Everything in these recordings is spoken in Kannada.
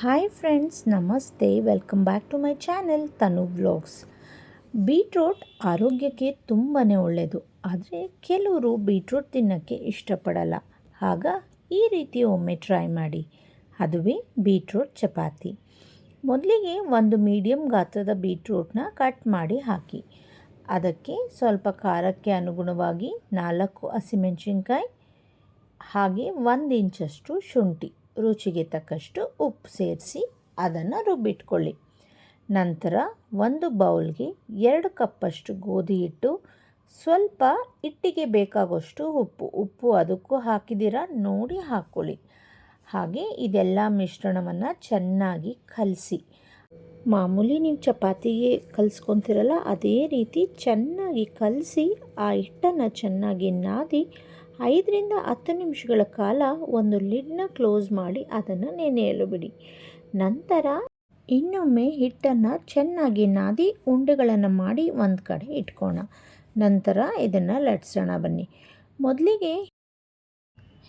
ಹಾಯ್ ಫ್ರೆಂಡ್ಸ್ ನಮಸ್ತೆ welcome back to my channel Tanu vlogs beetroot ಆರೋಗ್ಯಕ್ಕೆ ತುಂಬಾ ಒಳ್ಳೆಯದು ಆದರೆ ಕೆಲವರು ಬೀಟ್ರೋಟ್ ತಿನ್ನೋಕ್ಕೆ ಇಷ್ಟಪಡಲ್ಲ. ಆಗ ಈ ರೀತಿ ಒಮ್ಮೆ ಟ್ರೈ ಮಾಡಿ. ಅದುವೇ ಬೀಟ್ರೋಟ್ ಚಪಾತಿ. ಮೊದಲಿಗೆ ಒಂದು ಮೀಡಿಯಮ್ ಗಾತ್ರದ ಬೀಟ್ರೋಟ್ನ ಕಟ್ ಮಾಡಿ ಹಾಕಿ. ಅದಕ್ಕೆ ಸ್ವಲ್ಪ ಖಾರಕ್ಕೆ ಅನುಗುಣವಾಗಿ ನಾಲ್ಕು ಹಸಿಮೆಣಸಿನ್ಕಾಯಿ, ಹಾಗೆ ಒಂದು ಇಂಚಷ್ಟು ಶುಂಠಿ. ರುಚಿಗೆ ತಕ್ಕಷ್ಟು ಉಪ್ಪು ಸೇರಿಸಿ ಅದನ್ನು ರುಬ್ಬಿಟ್ಕೊಳ್ಳಿ. ನಂತರ ಒಂದು ಬೌಲ್ಗೆ ಎರಡು ಕಪ್ಪಷ್ಟು ಗೋಧಿ ಹಿಟ್ಟು, ಸ್ವಲ್ಪ ಹಿಟ್ಟಿಗೆ ಬೇಕಾಗುವಷ್ಟು ಉಪ್ಪು. ಉಪ್ಪು ಅದಕ್ಕೂ ಹಾಕಿದ್ದೀರಾ ನೋಡಿ ಹಾಕ್ಕೊಳ್ಳಿ. ಹಾಗೆ ಇದೆಲ್ಲ ಮಿಶ್ರಣವನ್ನು ಚೆನ್ನಾಗಿ ಕಲಸಿ. ಮಾಮೂಲಿ ನೀವು ಚಪಾತಿಗೆ ಕಲಿಸ್ಕೊತಿರಲ್ಲ, ಅದೇ ರೀತಿ ಚೆನ್ನಾಗಿ ಕಲಸಿ ಆ ಹಿಟ್ಟನ್ನು ಚೆನ್ನಾಗಿ ನಾದಿ ಐದರಿಂದ ಹತ್ತು ನಿಮಿಷಗಳ ಕಾಲ ಒಂದು ಲಿಡ್ನ ಕ್ಲೋಸ್ ಮಾಡಿ ಅದನ್ನು ನೆನೆಯಲು ಬಿಡಿ. ನಂತರ ಇನ್ನೊಮ್ಮೆ ಹಿಟ್ಟನ್ನು ಚೆನ್ನಾಗಿ ನಾದಿ ಉಂಡೆಗಳನ್ನು ಮಾಡಿ ಒಂದು ಕಡೆ ಇಟ್ಕೋಣ. ನಂತರ ಇದನ್ನು ಲಟ್ಸೋಣ ಬನ್ನಿ. ಮೊದಲಿಗೆ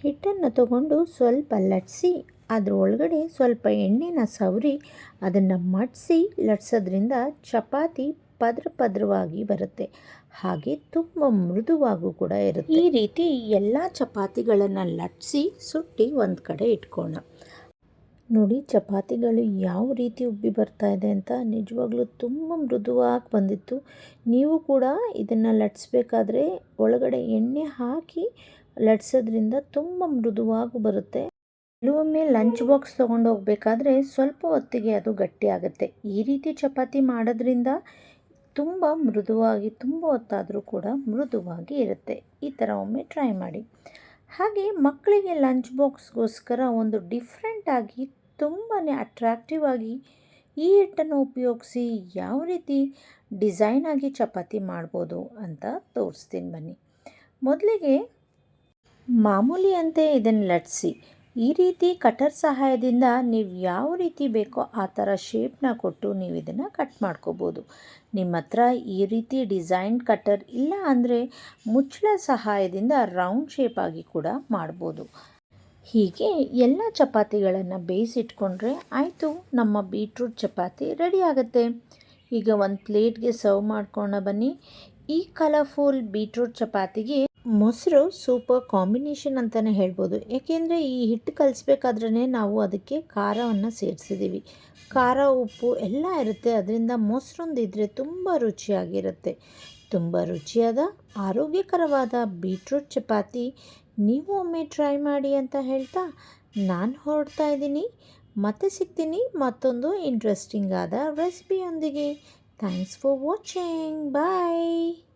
ಹಿಟ್ಟನ್ನು ತಗೊಂಡು ಸ್ವಲ್ಪ ಲಟ್ಸಿ, ಅದರ ಒಳಗಡೆ ಸ್ವಲ್ಪ ಎಣ್ಣೆನ ಸವರಿ, ಅದನ್ನು ಮಡಿಸಿ ಲಟ್ಸೋದ್ರಿಂದ ಚಪಾತಿ ಪದ್ರ ಪದ್ರವಾಗಿ ಬರುತ್ತೆ. ಹಾಗೆ ತುಂಬ ಮೃದುವಾಗೂ ಕೂಡ ಇರುತ್ತೆ. ಈ ರೀತಿ ಎಲ್ಲ ಚಪಾತಿಗಳನ್ನು ಲಟ್ಸಿ ಸುಟ್ಟಿ ಒಂದು ಕಡೆ ಇಟ್ಕೋಣ ನೋಡಿ ಚಪಾತಿಗಳು ಯಾವ ರೀತಿ ಉಬ್ಬಿ ಬರ್ತಾ ಇದೆ ಅಂತ ನಿಜವಾಗ್ಲೂ ತುಂಬ ಮೃದುವಾಗಿ ಬಂದಿತ್ತು. ನೀವು ಕೂಡ ಇದನ್ನು ಲಟ್ಸ್ಬೇಕಾದ್ರೆ ಒಳಗಡೆ ಎಣ್ಣೆ ಹಾಕಿ ಲಟ್ಸೋದ್ರಿಂದ ತುಂಬ ಮೃದುವಾಗಿ ಬರುತ್ತೆ. ಕೆಲವೊಮ್ಮೆ ಲಂಚ್ ಬಾಕ್ಸ್ ತೊಗೊಂಡು ಹೋಗಬೇಕಾದ್ರೆ ಸ್ವಲ್ಪ ಹೊತ್ತಿಗೆ ಅದು ಗಟ್ಟಿ ಆಗುತ್ತೆ. ಈ ರೀತಿ ಚಪಾತಿ ಮಾಡೋದ್ರಿಂದ ತುಂಬ ಮೃದುವಾಗಿ, ತುಂಬ ಹೊತ್ತಾದರೂ ಕೂಡ ಮೃದುವಾಗಿ ಇರುತ್ತೆ. ಈ ಥರ ಒಮ್ಮೆ ಟ್ರೈ ಮಾಡಿ. ಹಾಗೆ ಮಕ್ಕಳಿಗೆ ಲಂಚ್ ಬಾಕ್ಸ್ಗೋಸ್ಕರ ಒಂದು ಡಿಫ್ರೆಂಟಾಗಿ ತುಂಬಾ ಅಟ್ರಾಕ್ಟಿವ್ ಆಗಿ ಈ ಹಿಟ್ಟನ್ನು ಉಪಯೋಗಿಸಿ ಯಾವ ರೀತಿ ಡಿಸೈನ್ ಆಗಿ ಚಪಾತಿ ಮಾಡ್ಬೋದು ಅಂತ ತೋರಿಸ್ತೀನಿ ಬನ್ನಿ. ಮೊದಲಿಗೆ ಮಾಮೂಲಿ ಅಂತೆ ಇದನ್ನು ಲಟ್ಸಿ. ಈ ರೀತಿ ಕಟರ್ ಸಹಾಯದಿಂದ ನೀವು ಯಾವ ರೀತಿ ಬೇಕೋ ಆ ಥರ ಶೇಪ್ನ ಕೊಟ್ಟು ನೀವು ಇದನ್ನು ಕಟ್ ಮಾಡ್ಕೋಬೋದು. ನಿಮ್ಮ ಹತ್ರ ಈ ರೀತಿ ಡಿಸೈನ್ ಕಟರ್ ಇಲ್ಲ ಅಂದರೆ ಮುಚ್ಚಳ ಸಹಾಯದಿಂದ ರೌಂಡ್ ಶೇಪ್ ಆಗಿ ಕೂಡ ಮಾಡ್ಬೋದು. ಹೀಗೆ ಎಲ್ಲ ಚಪಾತಿಗಳನ್ನು ಬೇಯಿಸಿಟ್ಕೊಂಡ್ರೆ ಆಯಿತು, ನಮ್ಮ ಬೀಟ್ರೂಟ್ ಚಪಾತಿ ರೆಡಿ ಆಗುತ್ತೆ. ಈಗ ಒಂದು ಪ್ಲೇಟ್ಗೆ ಸರ್ವ್ ಮಾಡ್ಕೊಂಡು ಬನ್ನಿ. ಈ ಕಲರ್ಫುಲ್ ಬೀಟ್ರೂಟ್ ಚಪಾತಿಗೆ ಮೊಸರು ಸೂಪರ್ ಕಾಂಬಿನೇಷನ್ ಅಂತಲೇ ಹೇಳ್ಬೋದು. ಏಕೆಂದರೆ ಈ ಹಿಟ್ಟು ಕಲಿಸ್ಬೇಕಾದ್ರೆ ನಾವು ಅದಕ್ಕೆ ಖಾರವನ್ನು ಸೇರಿಸಿದ್ದೀವಿ ಖಾರ, ಉಪ್ಪು ಎಲ್ಲ ಇರುತ್ತೆ. ಅದರಿಂದ ಮೊಸರೊಂದಿದ್ರೆ ತುಂಬ ರುಚಿಯಾಗಿರುತ್ತೆ. ತುಂಬ ರುಚಿಯಾದ, ಆರೋಗ್ಯಕರವಾದ ಬೀಟ್ರೂಟ್ ಚಪಾತಿ ನೀವು ಒಮ್ಮೆ ಟ್ರೈ ಮಾಡಿ ಅಂತ ಹೇಳ್ತಾ ನಾನು ಹೊರಡ್ತಾ ಇದ್ದೀನಿ. ಮತ್ತೆ ಸಿಗ್ತೀನಿ ಮತ್ತೊಂದು ಇಂಟ್ರೆಸ್ಟಿಂಗ್ ಆದ ರೆಸಿಪಿಯೊಂದಿಗೆ ಥ್ಯಾಂಕ್ಸ್ ಫಾರ್ ವಾಚಿಂಗ್ ಬಾಯ್